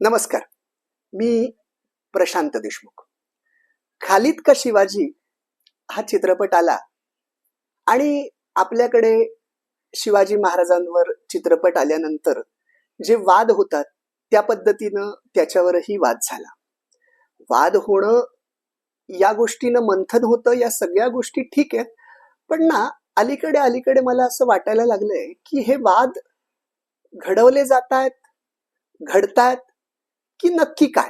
नमस्कार. मी प्रशांत देशमुख. खालिद का शिवाजी? हा चित्रपट आला. आणि आपल्याकडे शिवाजी महाराजांवर चित्रपट आल्यानंतर जे वाद होतात त्या पद्धतीनं त्याच्यावरही वाद झाला. वाद होणं या गोष्टीनं मंथन होतं या सगळ्या गोष्टी ठीक आहेत. पण ना अलीकडे अलीकडे मला असं वाटायला लागलंय की हे वाद घडवले जात आहेत घडतायत की नक्की काय?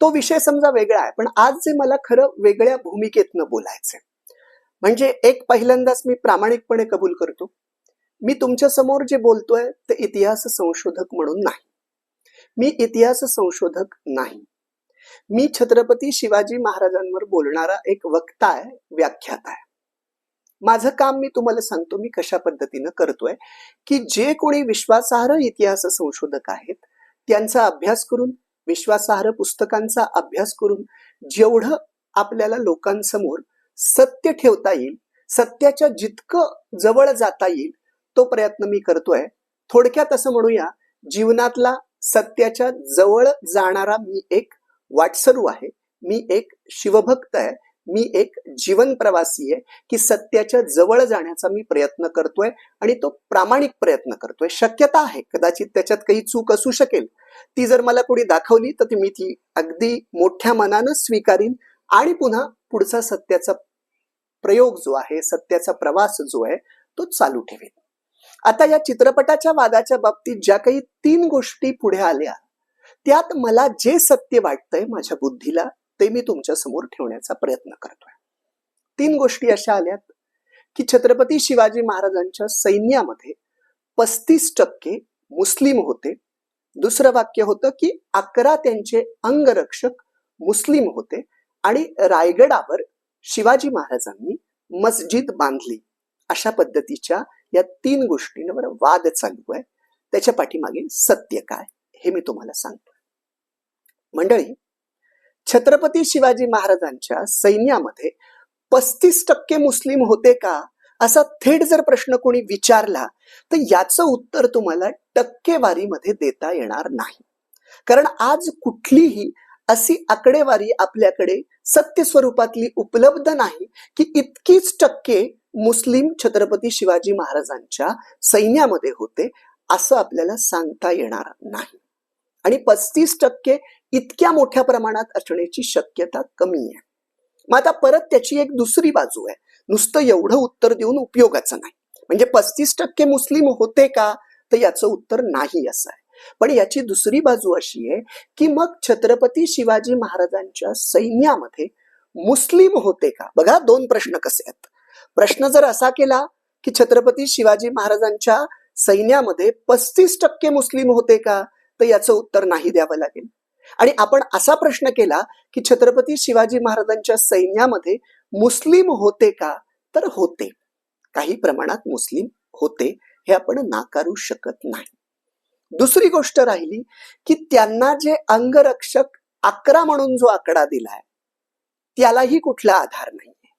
तो विषय समजा वेगळा आहे पण आज जे मला खरं वेगळ्या भूमिकेतनं बोलायचंय. म्हणजे एक पहिल्यांदाच मी प्रामाणिकपणे कबूल करतो. मी तुमच्यासमोर जे बोलतोय ते इतिहास संशोधक म्हणून नाही. मी इतिहास संशोधक नाही. मी छत्रपती शिवाजी महाराजांवर बोलणारा एक वक्ता आहे व्याख्याता आहे. माझं काम मी तुम्हाला सांगतो मी कशा पद्धतीनं करतोय की जे कोणी विश्वासार्ह इतिहास संशोधक आहेत त्यांचा अभ्यास करून विश्वासार्ह पुस्तकांचा अभ्यास करून जेवढं आपल्याला लोकांसमोर सत्य ठेवता येईल सत्याच्या जितकं जवळ जाता येईल तो प्रयत्न मी करतोय. थोडक्यात असं म्हणूया जीवनातला सत्याच्या जवळ जाणारा मी एक वाटसरू आहे. मी एक शिवभक्त आहे. मी एक जीवन प्रवासी आहे की सत्याच्या जवळ जाण्याचा मी प्रयत्न करतोय आणि तो प्रामाणिक प्रयत्न करतोय. शक्यता आहे. कदाचित त्याच्यात काही चूक असू शकेल. ती जर मला कोणी दाखवली तर ती मी ती अगदी मोठ्या मनानं स्वीकारीन आणि पुन्हा पुढचा सत्याचा प्रयोग जो आहे सत्याचा प्रवास जो आहे तो चालू ठेवेन. आता या चित्रपटाच्या वादाच्या बाबतीत ज्या काही तीन गोष्टी पुढे आल्या त्यात मला जे सत्य वाटतंय माझ्या बुद्धीला ते मी तुमच्यासमोर ठेवण्याचा प्रयत्न करतोय. तीन गोष्टी अशा आल्यात की छत्रपती शिवाजी महाराजांच्या सैन्यामध्ये पस्तीस टक्के मुस्लिम होते. दुसरं वाक्य होतं की अकरा त्यांचे अंगरक्षक मुस्लिम होते आणि रायगडावर शिवाजी महाराजांनी मस्जिद बांधली. अशा पद्धतीच्या या तीन गोष्टींवर वाद चालू आहे. त्याच्या पाठीमागे सत्य काय हे मी तुम्हाला सांगतो मंडळी छत्रपती शिवाजी महाराजांच्या सैन्यामध्ये पस्तीस टक्के मुस्लिम होते का? असा थेट जर प्रश्न कोणी विचारला तर याचं उत्तर तुम्हाला टक्केवारीमध्ये देता येणार नाही. कारण आज कुठलीही अशी आकडेवारी आपल्याकडे सत्य स्वरूपातली उपलब्ध नाही की इतकीच टक्के मुस्लिम छत्रपती शिवाजी महाराजांच्या सैन्यामध्ये होते असं आपल्याला सांगता येणार नाही. आणि पस्तीस टक्के इतक्या मोठ्या प्रमाणात असण्याची शक्यता कमी आहे. मग आता परत त्याची एक दुसरी बाजू आहे. नुसतं एवढं उत्तर देऊन उपयोगाचं नाही. म्हणजे पस्तीस टक्के मुस्लिम होते का? तर याचं उत्तर नाही असं आहे. पण याची दुसरी बाजू अशी आहे की मग छत्रपती शिवाजी महाराजांच्या सैन्यामध्ये मुस्लिम होते का? बघा दोन प्रश्न कसे आहेत. प्रश्न जर असा केला की छत्रपती शिवाजी महाराजांच्या सैन्यामध्ये पस्तीस टक्के मुस्लिम होते का? तर याचं उत्तर नाही द्यावं लागेल. आणि आपण असा प्रश्न केला की छत्रपती शिवाजी महाराजांच्या सैन्यामध्ये मुस्लिम होते का? तर होते. काही प्रमाणात मुस्लिम होते हे आपण नाकारू शकत नाही. दुसरी गोष्ट राहिली की त्यांना जे अंगरक्षक अकरा म्हणून जो आकडा दिलाय त्यालाही कुठला आधार नाहीये.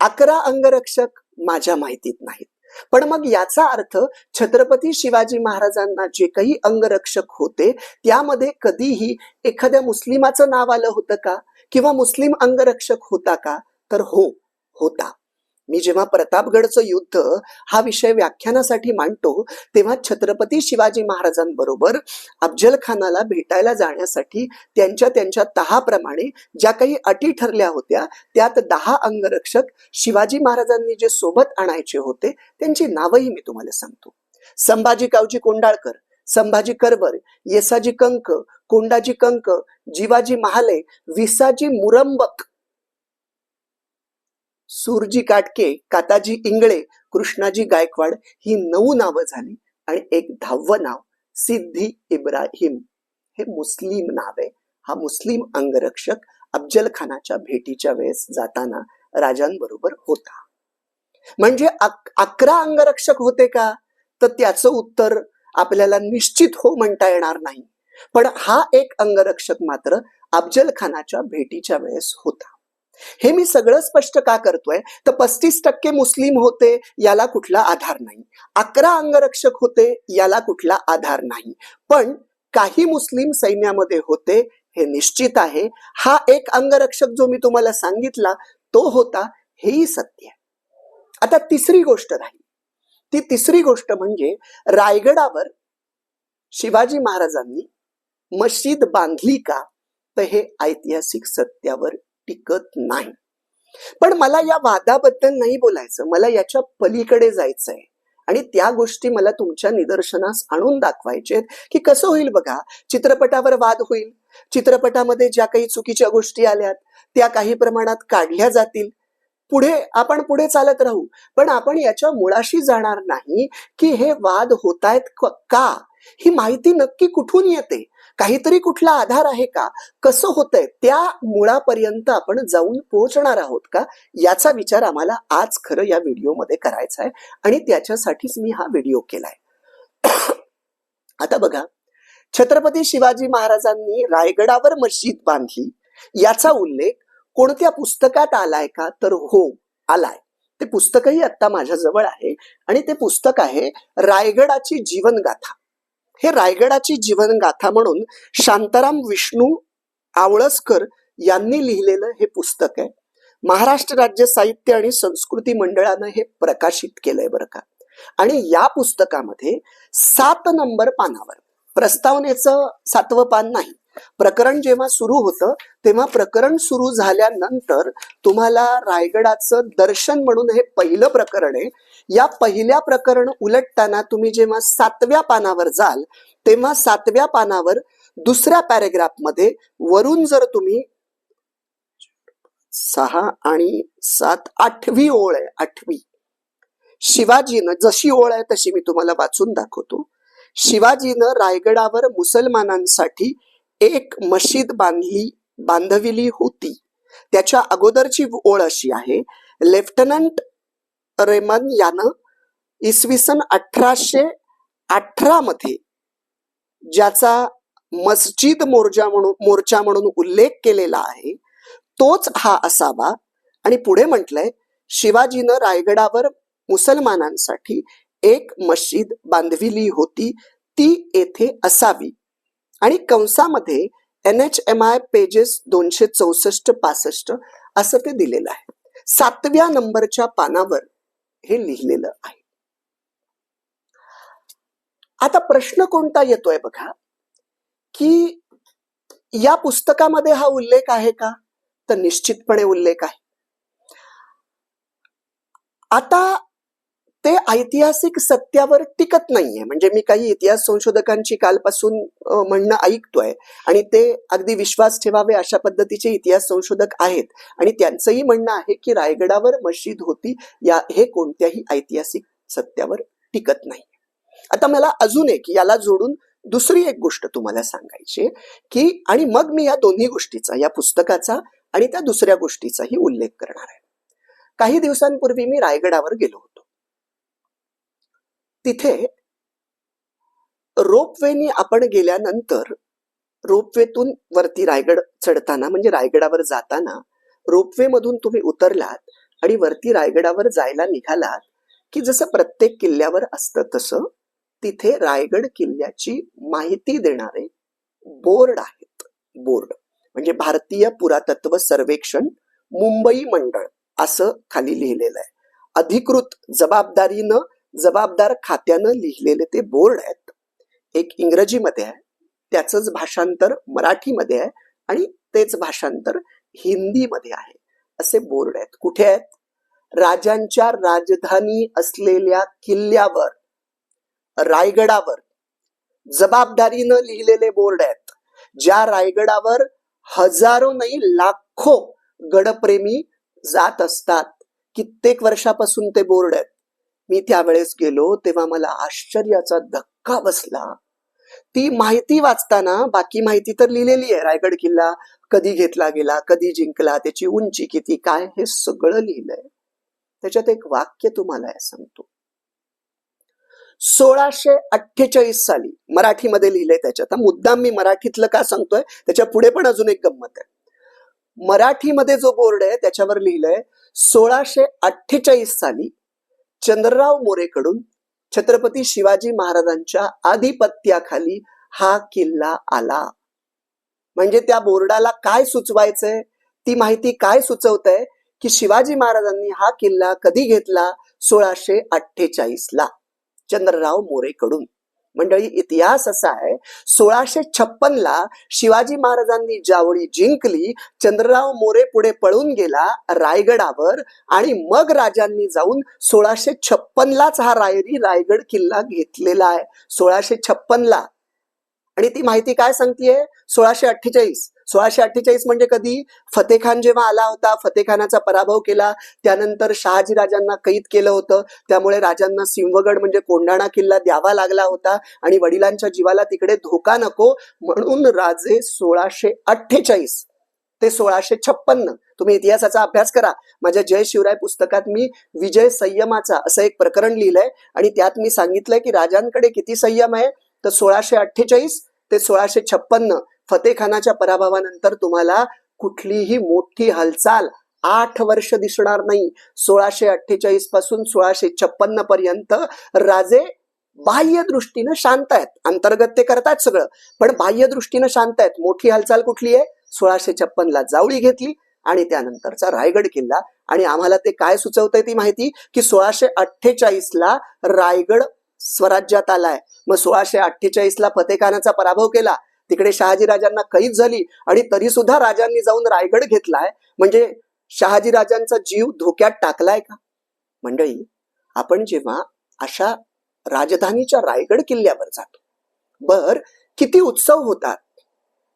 अकरा अंगरक्षक माझ्या माहितीत नाहीत. पण मग याचा अर्थ छत्रपती शिवाजी महाराजांना जे काही अंगरक्षक होते त्यामध्ये कधीही एखाद्या मुस्लिमाचं नाव आलं होतं का? किंवा मुस्लिम अंगरक्षक होता का? तर हो होता. मी जेव्हा प्रतापगडचं युद्ध हा विषय व्याख्यानासाठी मांडतो तेव्हा छत्रपती शिवाजी महाराजांबरोबर अफजल खानाला भेटायला जाण्यासाठी त्यांच्या त्यांच्या तहाप्रमाणे ज्या काही अटी ठरल्या होत्या त्यात दहा अंगरक्षक शिवाजी महाराजांनी जे सोबत आणायचे होते त्यांची नावही मी तुम्हाला सांगतो. संभाजी कावजी कोंडाळकर संभाजी करवर येसाजी कंक कोंडाजी कंक जीवाजी महाले विसाजी मुरंबक सूरजी काटके काताजी इंगळे कृष्णाजी गायकवाड ही नऊ नावं झाली आणि एक दहावं नाव सिद्धी इब्राहिम. हे मुस्लिम नाव आहे. हा मुस्लिम अंगरक्षक अफजल खानाच्या भेटीच्या वेळेस जाताना राजांबरोबर होता. म्हणजे अक- अकरा अंगरक्षक होते का? तर त्याचं उत्तर आपल्याला निश्चित हो म्हणता येणार नाही. पण हा एक अंगरक्षक मात्र अफजल खानाच्या भेटीच्या वेळेस होता. हे मी सगळं स्पष्ट का करतोय? तर पस्तीस टक्के मुस्लिम होते याला कुठला आधार नाही. अकरा अंगरक्षक होते याला कुठला आधार नाही. पण काही मुस्लिम सैन्यामध्ये होते हे निश्चित आहे. हा एक अंगरक्षक जो मी तुम्हाला सांगितला तो होता हेही सत्य. आहे आता तिसरी गोष्ट राहील. ती तिसरी गोष्ट म्हणजे रायगडावर शिवाजी महाराजांनी मशीद बांधली का? तर हे ऐतिहासिक सत्यावर टिकत नाही. पण मला या वादाबद्दल नाही बोलायचं. मला याच्या पलीकडे जायचंय. आणि त्या गोष्टी मला तुमच्या निदर्शनास आणून दाखवायचेत की कसं होईल बघा? चित्रपटावर वाद होईल. चित्रपटामध्ये ज्या काही चुकीच्या गोष्टी आल्यात त्या काही प्रमाणात काढल्या जातील. पुढे आपण पुढे चालत राहू. पण आपण याच्या मुळाशी जाणार नाही की हे वाद होत आहेत का? ही माहिती नक्की कुठून येते? काहीतरी कुठला आधार आहे का? कसं होतंय? त्या मुळापर्यंत आपण जाऊन पोहोचणार आहोत का? याचा विचार आम्हाला आज खरं या व्हिडिओमध्ये करायचा आहे आणि त्याच्यासाठीच मी हा व्हिडिओ केलाय. आता बघा. छत्रपती शिवाजी महाराजांनी रायगडावर मस्जिद बांधली. याचा उल्लेख कोणत्या पुस्तकात आलाय का? तर हो आलाय. ते पुस्तकही आता माझ्या जवळ आहे आणि ते पुस्तक आहे रायगडाची जीवनगाथा. हे रायगडाची जीवनगाथा म्हणून शांताराम विष्णू आवळसकर यांनी लिहिलेलं हे पुस्तक आहे. महाराष्ट्र राज्य साहित्य आणि संस्कृती मंडळानं हे प्रकाशित केलंय बरं का. आणि या पुस्तकामध्ये सात नंबर पानावर प्रस्तावनेचं सातवं पान नाही प्रकरण जेव्हा सुरू होतं तेव्हा प्रकरण सुरू झाल्यानंतर तुम्हाला रायगडाचं दर्शन म्हणून हे पहिलं प्रकरण आहे या पहिल्या प्रकरण उलटताना तुम्ही जेव्हा सातव्या पानावर जाल तेव्हा सातव्या पानावर दुसऱ्या पॅरेग्राफमध्ये वरून जर तुम्ही सहा आणि सात आठवी ओळ आहे आठवी. शिवाजीनं जशी ओळ आहे तशी मी तुम्हाला वाचून दाखवतो. शिवाजीनं रायगडावर मुसलमानांसाठी एक मशीद बांधली बांधविली होती. त्याच्या अगोदरची ओळ अशी आहे लेफ्टनंट रेमन यानं इसवी सन अठराशे अठरा मध्ये ज्याचा मस्जिद मोर्चा म्हणून मोर्चा म्हणून उल्लेख केलेला आहे तोच हा असावा. आणि पुढे म्हटलंय शिवाजीनं रायगडावर मुसलमानांसाठी एक मशीद बांधविली होती ती येथे असावी. आणि कंसामध्ये N H M I pages दोनशे चौसष्ट पासष्ट असं ते दिलेलं आहे. सातव्या नंबरच्या पानावर हे लिहिलेलं आहे. आता प्रश्न कोणता येतोय बघा की या पुस्तकामध्ये हा उल्लेख आहे का? तर निश्चितपणे उल्लेख आहे. आता ऐतिहासिक सत्यावर टिकत नाहीये. म्हणजे मी काही इतिहास संशोधकांची कालपासून म्हणणं ऐकतोय आणि ते अगदी विश्वास ठेवावे अशा पद्धतीचे इतिहास संशोधक आहेत. आणि त्यांचंही म्हणणं आहे की रायगडावर मशीद होती या हे कोणत्याही ऐतिहासिक सत्यावर टिकत नाही आता मला अजून एक याला जोडून दुसरी एक गोष्ट तुम्हाला सांगायची की आणि मग मी या दोन्ही गोष्टीचा या पुस्तकाचा आणि त्या दुसऱ्या गोष्टीचाही उल्लेख करणार आहे. काही दिवसांपूर्वी मी रायगडावर गेलो होतो. तिथे रोपवेनी आपण गेल्यानंतर रोपवेतून वरती रायगड चढताना म्हणजे रायगडावर जाताना रोपवे मधून तुम्ही उतरलात आणि वरती रायगडावर जायला निघालात की जसं प्रत्येक किल्ल्यावर असतं तसं तिथे रायगड किल्ल्याची माहिती देणारे बोर्ड आहेत. बोर्ड म्हणजे भारतीय पुरातत्व सर्वेक्षण मुंबई मंडळ असं खाली लिहिलेलं आहे. अधिकृत जबाबदारीनं जबाबदार खात्यानं लिहिलेले ते बोर्ड आहेत. एक इंग्रजीमध्ये आहे त्याचंच भाषांतर मराठीमध्ये आहे आणि तेच भाषांतर हिंदीमध्ये आहे. असे बोर्ड आहेत. कुठे आहेत? राजांच्या राजधानी असलेल्या किल्ल्यावर रायगडावर. जबाबदारीनं लिहिलेले बोर्ड आहेत ज्या रायगडावर हजारो नाही लाखो गडप्रेमी जात असतात. कित्येक वर्षापासून ते बोर्ड आहेत. मी त्यावेळेस गेलो तेव्हा मला आश्चर्याचा धक्का बसला. ती माहिती वाचताना बाकी माहिती तर लिहिलेली आहे रायगड किल्ला कधी घेतला गेला कधी जिंकला त्याची उंची किती काय हे सगळं लिहिलंय. त्याच्यात एक वाक्य तुम्हाला सांगतो. सोळाशे अठ्ठेचाळीस साली मराठीमध्ये लिहिलंय त्याच्यात. मुद्दाम मी मराठीतलं का सांगतोय? त्याच्या पुढे पण अजून एक गंमत आहे. मराठीमध्ये जो बोर्ड आहे त्याच्यावर लिहिलंय सोळाशे अठ्ठेचाळीस साली चंद्रराव मोरेकडून छत्रपती शिवाजी महाराजांच्या आधिपत्याखाली हा किल्ला आला. म्हणजे त्या बोर्डाला काय सुचवायचंय? ती माहिती काय सुचवतंय? की शिवाजी महाराजांनी हा किल्ला कधी घेतला? सोळाशे अठ्ठेचाळीस ला चंद्रराव मोरेकडून. मंडळी इतिहास असा आहे सोळाशे छप्पन ला शिवाजी महाराजांनी जावळी जिंकली चंद्रराव मोरे पुढे पळून गेला रायगडावर आणि मग राजांनी जाऊन सोळाशे छप्पन लाच हा रायरी रायगड किल्ला घेतलेला आहे. सोळाशे छप्पन ला आणि ती माहिती काय सांगतेय? सोळाशे अठ्ठेचाळीस. सोळाशे अठ्ठेचाळीस म्हणजे कधी? फतेखान जेव्हा आला होता फतेखानाचा पराभव केला त्यानंतर शहाजी राजांना कैद केलं होतं. त्यामुळे राजांना सिंहगड म्हणजे कोंढाणा किल्ला द्यावा लागला होता आणि वडिलांच्या जीवाला तिकडे धोका नको म्हणून राजे सोळाशे अठ्ठेचाळीस ते सोळाशे छप्पन्न. तुम्ही इतिहासाचा अभ्यास करा. माझ्या जय शिवराय पुस्तकात मी विजय संयमाचा असं एक प्रकरण लिहिलंय आणि त्यात मी सांगितलंय की राजांकडे किती संयम आहे? तर सोळाशे अठ्ठेचाळीस ते सोळाशे छप्पन्न फतेखानाच्या पराभवानंतर तुम्हाला कुठलीही मोठी हालचाल आठ वर्ष दिसणार नाही. सोळाशे अठ्ठेचाळीसपासून सोळाशे छप्पन्न पर्यंत राजे बाह्य दृष्टीनं शांत आहेत. अंतर्गत ते करतात सगळं. पण बाह्य दृष्टीनं शांत आहेत. मोठी हालचाल कुठली आहे? सोळाशे छप्पन ला जावळी घेतली आणि त्यानंतरचा रायगड किल्ला. आणि आम्हाला ते काय सुचवतंय ती माहिती? की सोळाशे अठ्ठेचाळीस ला रायगड स्वराज्यात आलाय. मग सोळाशे अठ्ठेचाळीस ला फतेखानाचा पराभव केला. तिकडे शहाजी राजांना कैद झाली आणि तरी सुद्धा राजांनी जाऊन रायगड घेतलाय. म्हणजे शहाजी राजांचा जीव धोक्यात टाकलाय का? मंडळी आपण जेव्हा अशा राजधानीच्या रायगड किल्ल्यावर जातो बर किती उत्सव होतात.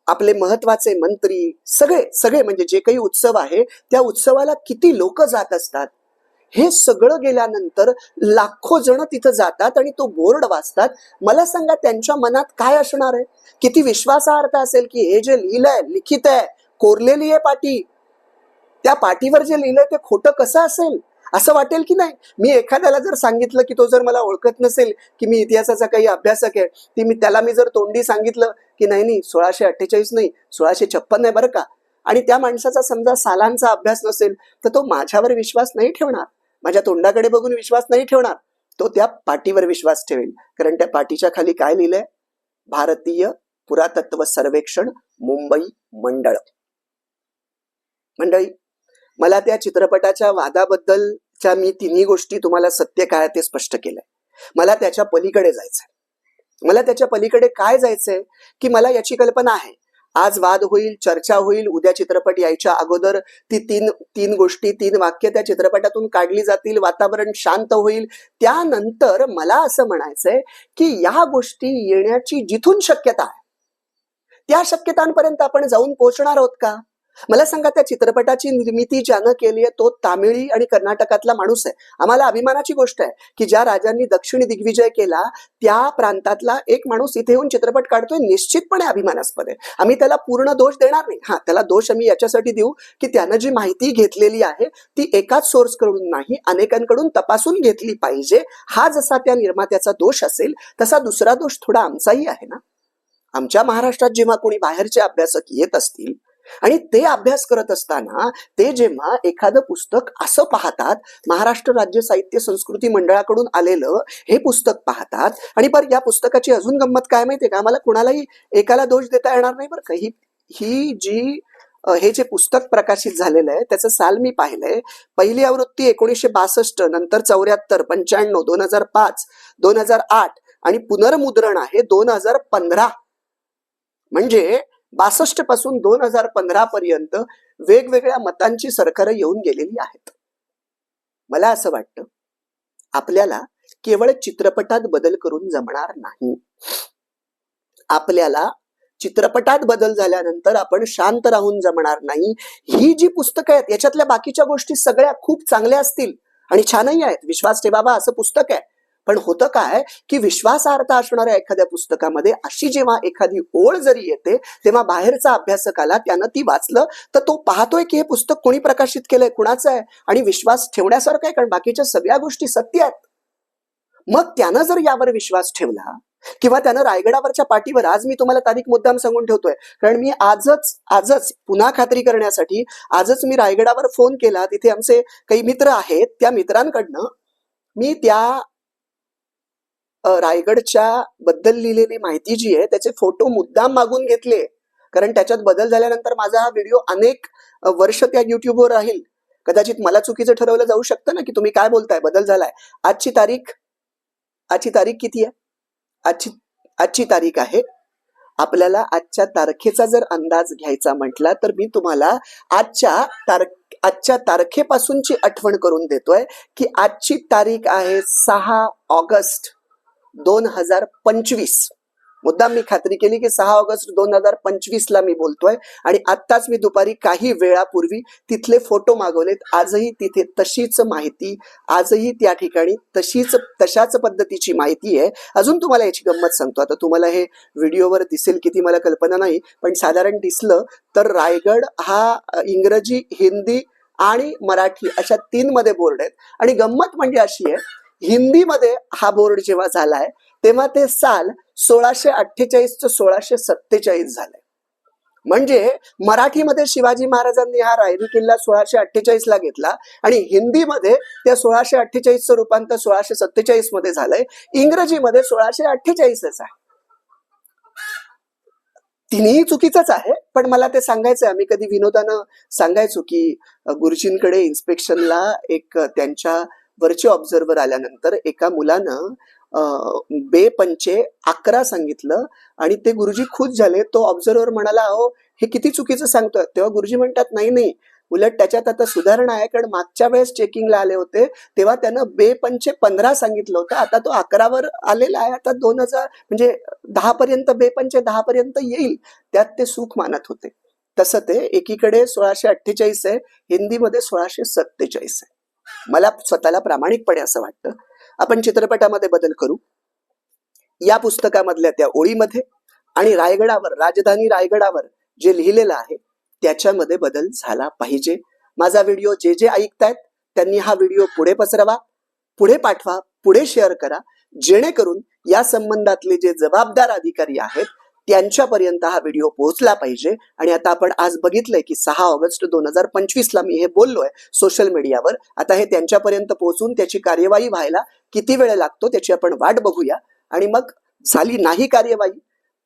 आपले महत्त्वाचे मंत्री सगळे सगळे म्हणजे जे काही उत्सव आहे त्या उत्सवाला किती लोक जात असतात? हे सगळं गेल्यानंतर लाखो जण तिथं जातात आणि तो बोर्ड वाचतात. मला सांगा त्यांच्या मनात काय असणार आहे? किती विश्वासार्थ असेल की हे जे लिहिलंय लिखित आहे कोरलेली आहे पाटी. त्या पाठीवर जे लिहिलंय ते खोटं कसं असेल? असं वाटेल की नाही? मी एखाद्याला जर सांगितलं की तो जर मला ओळखत नसेल की मी इतिहासाचा काही अभ्यासक आहे ती मी त्याला मी जर तोंडी सांगितलं की नाही नाही सोळाशे अठ्ठेचाळीस नाही सोळाशे छप्पन आहे बरं का. आणि त्या माणसाचा समजा सालांचा अभ्यास नसेल तर तो माझ्यावर विश्वास नाही ठेवणार. माझ्या तोंडाकडे बघून विश्वास नाही ठेवणार. तो त्या पाटीवर विश्वास ठेवेल. कारण त्या पाटीच्या खाली काय लिहिलंय? भारतीय पुरातत्व सर्वेक्षण मुंबई मंडळ. मंडळी मला त्या चित्रपटाच्या वादाबद्दलच्या मी तिन्ही गोष्टी तुम्हाला सत्य काय ते स्पष्ट केलंय. मला त्याच्या पलीकडे जायचंय. मला त्याच्या पलीकडे काय जायचंय? की मला याची कल्पना आहे. आज वाद होईल चर्चा होईल उद्या चित्रपट यायच्या अगोदर ती तीन तीन गोष्टी तीन वाक्य त्या चित्रपटातून काढली जातील वातावरण शांत होईल. त्यानंतर मला असं म्हणायचंय की या गोष्टी येण्याची जिथून शक्यता आहे त्या शक्यतांपर्यंत आपण जाऊन पोहोचणार आहोत का? मला सांगा त्या चित्रपटाची निर्मिती ज्यानं केली आहे तो तामिळी आणि कर्नाटकातला माणूस आहे. आम्हाला अभिमानाची गोष्ट आहे की ज्या राजांनी दक्षिण दिग्विजय केला त्या प्रांतातला एक माणूस इथे येऊन चित्रपट काढतोय निश्चितपणे अभिमानास्पद आहे. आम्ही त्याला पूर्ण दोष देणार नाही. हा त्याला दोष आम्ही याच्यासाठी देऊ की त्यानं जी माहिती घेतलेली आहे ती एकाच सोर्सकडून नाही अनेकांकडून तपासून घेतली पाहिजे. हा जसा त्या निर्मात्याचा दोष असेल तसा दुसरा दोष थोडा आमचाही आहे ना? आमच्या महाराष्ट्रात जेव्हा कोणी बाहेरचे अभ्यासक येत असतील आणि ते अभ्यास करत असताना ते जेव्हा एखादं पुस्तक असं पाहतात महाराष्ट्र राज्य साहित्य संस्कृती मंडळाकडून आलेलं हे पुस्तक पाहतात आणि पर या पुस्तकाची अजून गंमत काय माहितीये का? आम्हाला कुणालाही एकाला दोष देता येणार नाही बरं का. ही ही जी हे जे पुस्तक प्रकाशित झालेलं आहे त्याचं साल मी पाहिलंय. पहिली आवृत्ती एकोणीसशे बासष्ट नंतर चौऱ्याहत्तर पंच्याण्णव दोन हजार पाच दोन हजार आठ आणि पुनर्मुद्रण आहे दोन हजार पंधरा. म्हणजे बासष्टपासून दोन हजार पंधरा पर्यंत वेगवेगळ्या मतांची सरकारं येऊन गेलेली आहेत. मला असं वाटतं आपल्याला केवळ चित्रपटात बदल करून जमणार नाही. आपल्याला चित्रपटात बदल झाल्यानंतर आपण शांत राहून जमणार नाही. ही जी पुस्तकं आहेत याच्यातल्या बाकीच्या गोष्टी सगळ्या खूप चांगल्या असतील आणि छानही आहेत. विश्वास ठेवावा असं पुस्तक आहे. पण होतं काय की विश्वासार्थ असणाऱ्या एखाद्या पुस्तकामध्ये अशी जेव्हा एखादी ओळ जरी येते तेव्हा बाहेरचा अभ्यासक आला त्यानं ती वाचलं तर तो पाहतोय की हे पुस्तक कोणी प्रकाशित केलंय कुणाचं आहे? आणि विश्वास ठेवण्यासारखं आहे कारण बाकीच्या सगळ्या गोष्टी सत्य आहेत. मग त्यानं जर यावर विश्वास ठेवला किंवा त्यानं रायगडावरच्या पाठीवर आज मी तुम्हाला तारीख मुद्दाम सांगून ठेवतोय कारण मी आजच आजच पुन्हा खात्री करण्यासाठी आजच मी रायगडावर फोन केला तिथे आमचे काही मित्र आहेत त्या मित्रांकडनं मी त्या रायगडच्या बद्दल लिहिलेली माहिती जी आहे त्याचे फोटो मुद्दाम मागून घेतले. कारण त्याच्यात बदल झाल्यानंतर माझा हा व्हिडिओ अनेक वर्ष त्या युट्यूबवर राहील. कदाचित मला चुकीचं ठरवलं जाऊ शकतं ना की तुम्ही काय बोलताय? बदल झालाय. आजची तारीख? आजची तारीख किती आहे? आजची आजची तारीख आहे. आपल्याला आजच्या तारखेचा जर अंदाज घ्यायचा म्हटला तर मी तुम्हाला आजच्या तार आजच्या तारखेपासूनची आठवण करून देतोय की आजची तारीख आहे सहा ऑगस्ट. दोन हजार पंचवीस. मुद्दाम मी खात्री केली की सहा ऑगस्ट दोन हजार पंचवीस ला मी बोलतोय आणि आत्ताच मी दुपारी काही वेळापूर्वी तिथले फोटो मागवलेत. आजही तिथे तशीच माहिती आजही त्या ठिकाणी तशीच तशाच पद्धतीची माहिती आहे. अजून तुम्हाला याची गंमत सांगतो. आता तुम्हाला हे व्हिडिओवर दिसेल किती मला कल्पना नाही पण साधारण दिसलं तर रायगड हा इंग्रजी हिंदी आणि मराठी अशा तीन मध्ये बोर्ड आहेत. आणि गंमत म्हणजे अशी आहे हिंदीमध्ये हा बोर्ड जेव्हा झालाय तेव्हा ते साल सोळाशे अठ्ठेचाळीस ते सोळाशे सत्तेचाळीस झालंय. म्हणजे मराठीमध्ये शिवाजी महाराजांनी हा रायरी किल्ला सोळाशे अठ्ठेचाळीस ला घेतला आणि हिंदीमध्ये त्या सोळाशे अठ्ठेचाळीसचं रूपांतर सोळाशे सत्तेचाळीसमध्ये झालंय. इंग्रजीमध्ये सोळाशे अठ्ठेचाळीसच आहे. तिन्ही चुकीचंच आहे पण मला ते सांगायचं आहे आम्ही कधी विनोदानं सांगायचो की गुरुजींकडे इन्स्पेक्शनला एक त्यांच्या वरचे ऑब्झर्वर आल्यानंतर एका मुलानं बे पंचे अकरा सांगितलं आणि ते गुरुजी खुश झाले. तो ऑब्झर्वर म्हणाला अहो हे किती चुकीचं सांगतोय. तेव्हा गुरुजी म्हणतात नाही नाही. उलट त्याच्यात आता सुधारणा आहे. कारण मागच्या वेळेस चेकिंगला आले होते. तेव्हा त्यानं बे पंचे पंधरा सांगितलं होतं. आता तो अकरावर आलेला आहे. आता दोन हजार म्हणजे दहा पर्यंत बे पंचे दहा पर्यंत येईल. त्यात ते सुख मानत होते. तसं ते एकीकडे सोळाशे अठ्ठेचाळीस आहे. हिंदीमध्ये सोळाशे सत्तेचाळीस आहे. मला स्वतःला प्रामाणिकपणे असं वाटतं. आपण चित्रपटामध्ये बदल करू. या पुस्तकामधल्या त्या ओळीमध्ये आणि रायगडावर राजधानी रायगडावर जे लिहिलेलं आहे त्याच्यामध्ये बदल झाला पाहिजे. माझा व्हिडिओ जे जे ऐकतायत त्यांनी हा व्हिडिओ पुढे पसरवा पुढे पाठवा पुढे शेअर करा. जेणेकरून या संबंधातले जे जबाबदार अधिकारी आहेत त्यांच्यापर्यंत हा व्हिडिओ पोहोचला पाहिजे. आणि आता आपण आज बघितलंय की सहा ऑगस्ट दोन हजार पंचवीसला मी हे बोललोय सोशल मीडियावर. आता हे त्यांच्यापर्यंत पोहोचून त्याची कार्यवाही व्हायला किती वेळ लागतो त्याची आपण वाट बघूया. आणि मग झाली नाही कार्यवाही.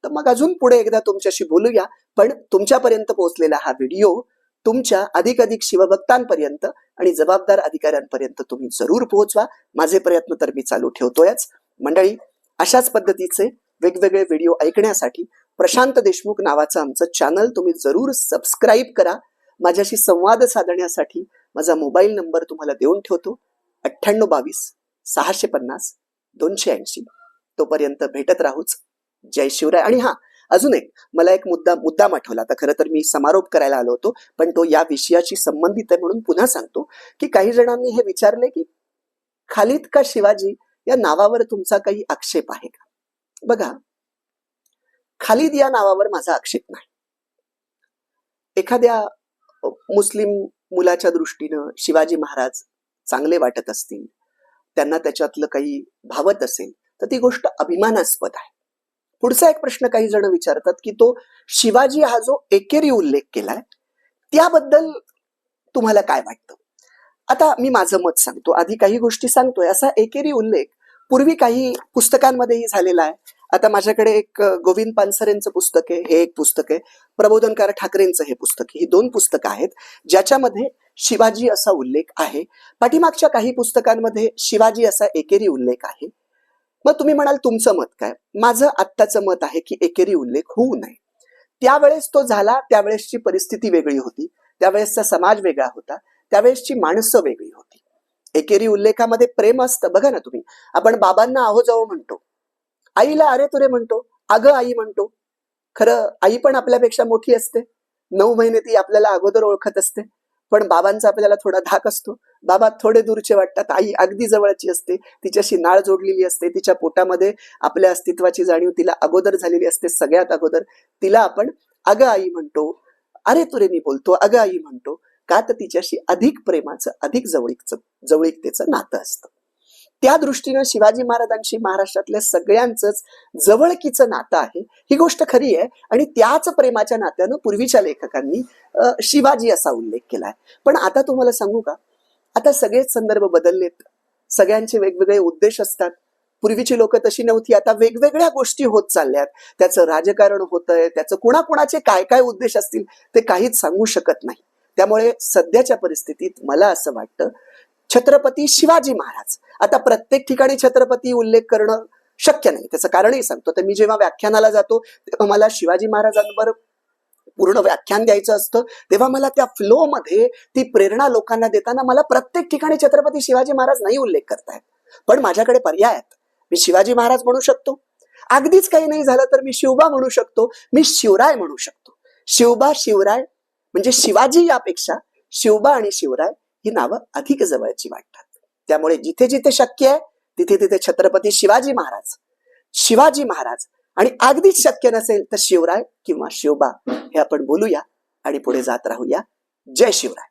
तर मग अजून पुढे एकदा तुमच्याशी बोलूया. पण तुमच्यापर्यंत पोहोचलेला हा व्हिडिओ तुमच्या अधिक अधिक शिवभक्तांपर्यंत आणि जबाबदार अधिकाऱ्यांपर्यंत तुम्ही जरूर पोहोचवा. माझे प्रयत्न तर मी चालू ठेवतोयच. मंडळी अशाच पद्धतीचे वेगवेगळे व्हिडिओ ऐकण्यासाठी प्रशांत देशमुख नावाचं आमचं चॅनल तुम्ही जरूर सबस्क्राईब करा. माझ्याशी संवाद साधण्यासाठी माझा मोबाईल नंबर तुम्हाला देऊन ठेवतो. अठ्ठ्याण्णव बावीस सहाशे पन्नास दोनशे ऐंशी. तोपर्यंत भेटत राहूच. जय शिवराय. आणि हा अजून एक मला एक मुद्दा मुद्दाम आठवला आता खरं तर मी समारोप करायला आलो होतो पण तो या विषयाशी संबंधित आहे म्हणून पुन्हा सांगतो की काही जणांनी हे विचारले की खालिद का शिवाजी या नावावर तुमचा काही आक्षेप आहे का? बघा खालिद या नावावर माझा आक्षेप नाही. एखाद्या मुस्लिम मुलाच्या दृष्टीनं शिवाजी महाराज चांगले वाटत असतील त्यांना त्याच्यातलं काही भावत असेल तर ती गोष्ट अभिमानास्पद आहे. पुढचा एक प्रश्न काही जण विचारतात की तो शिवाजी हा जो एकेरी उल्लेख केलाय त्याबद्दल तुम्हाला काय वाटतं? आता मी माझं मत सांगतो. आधी काही गोष्टी सांगतोय. असा एकेरी उल्लेख पूर्वी काही पुस्तकांमध्येही झालेला आहे. आता माझ्याकडे एक गोविंद पानसरेंचं पुस्तक आहे हे एक पुस्तक आहे. प्रबोधनकार ठाकरेंचं हे पुस्तक ही दोन पुस्तकं आहेत ज्याच्यामध्ये शिवाजी असा उल्लेख आहे. पाठीमागच्या काही पुस्तकांमध्ये शिवाजी असा एकेरी उल्लेख आहे. मग तुम्ही म्हणाल तुमचं मत काय? माझं आत्ताचं मत आहे की एकेरी उल्लेख होऊ नये. त्यावेळेस तो झाला त्यावेळेसची परिस्थिती वेगळी होती. त्यावेळेसचा समाज वेगळा होता. त्यावेळेसची माणसं वेगळी होती. एकेरी उल्लेखामध्ये प्रेम असतं. बघा ना तुम्ही. आपण बाबांना आहो जाओ म्हणतो. आईला अरे तुरे म्हणतो. अगं आई म्हणतो. खरं आई पण आपल्यापेक्षा मोठी असते. नऊ महिने ती आपल्याला अगोदर ओळखत असते. पण बाबांचा आपल्याला थोडा धाक असतो. बाबा थोडे दूरचे वाटतात. आई अगदी जवळची असते. तिच्याशी नाळ जोडलेली असते. तिच्या पोटामध्ये आपल्या अस्तित्वाची जाणीव तिला अगोदर झालेली असते. सगळ्यात अगोदर तिला आपण अगं आई म्हणतो. अरे तुरे मी बोलतो. अगं आई म्हणतो. का तर तिच्याशी अधिक प्रेमाचं अधिक जवळीकचं जवळीकतेचं नातं असतं. त्या दृष्टीनं शिवाजी महाराजांशी महाराष्ट्रातल्या सगळ्यांचंच जवळकीचं नातं आहे. ही गोष्ट खरी आहे आणि त्याच प्रेमाच्या नात्यानं पूर्वीच्या लेखकांनी शिवाजी असा उल्लेख केला आहे पण आता तुम्हाला सांगू का? आता सगळेच संदर्भ बदललेत. सगळ्यांचे वेगवेगळे उद्देश असतात. पूर्वीची लोक तशी नव्हती. आता वेगवेगळ्या गोष्टी होत चालल्यात. त्याचं राजकारण होतंय. त्याचं कुणाकुणाचे काय काय उद्देश असतील ते काहीच सांगू शकत नाही. त्यामुळे सध्याच्या परिस्थितीत मला असं वाटतं छत्रपती शिवाजी महाराज. आता प्रत्येक ठिकाणी छत्रपती उल्लेख करणं शक्य नाही. त्याचं कारणही सांगतो. तर मी जेव्हा व्याख्यानाला जातो तेव्हा मला शिवाजी महाराजांवर पूर्ण व्याख्यान द्यायचं असतं. तेव्हा मला त्या फ्लो मध्ये ती प्रेरणा लोकांना देताना मला प्रत्येक ठिकाणी छत्रपती शिवाजी महाराज नाही उल्लेख करतायत पण माझ्याकडे पर्याय आहेत. मी शिवाजी महाराज म्हणू शकतो. अगदीच काही नाही झालं तर मी शिवबा म्हणू शकतो. मी शिवराय म्हणू शकतो. शिवबा शिवराय म्हणजे शिवाजी यापेक्षा शिवबा आणि शिवराय ही नावं अधिक जवळची वाटतात. त्यामुळे जिथे जिथे शक्य आहे तिथे तिथे छत्रपती शिवाजी महाराज. शिवाजी महाराज आणि अगदीच शक्य नसेल तर शिवराय किंवा शिवबा हे आपण बोलूया आणि पुढे जात राहूया. जय शिवराय.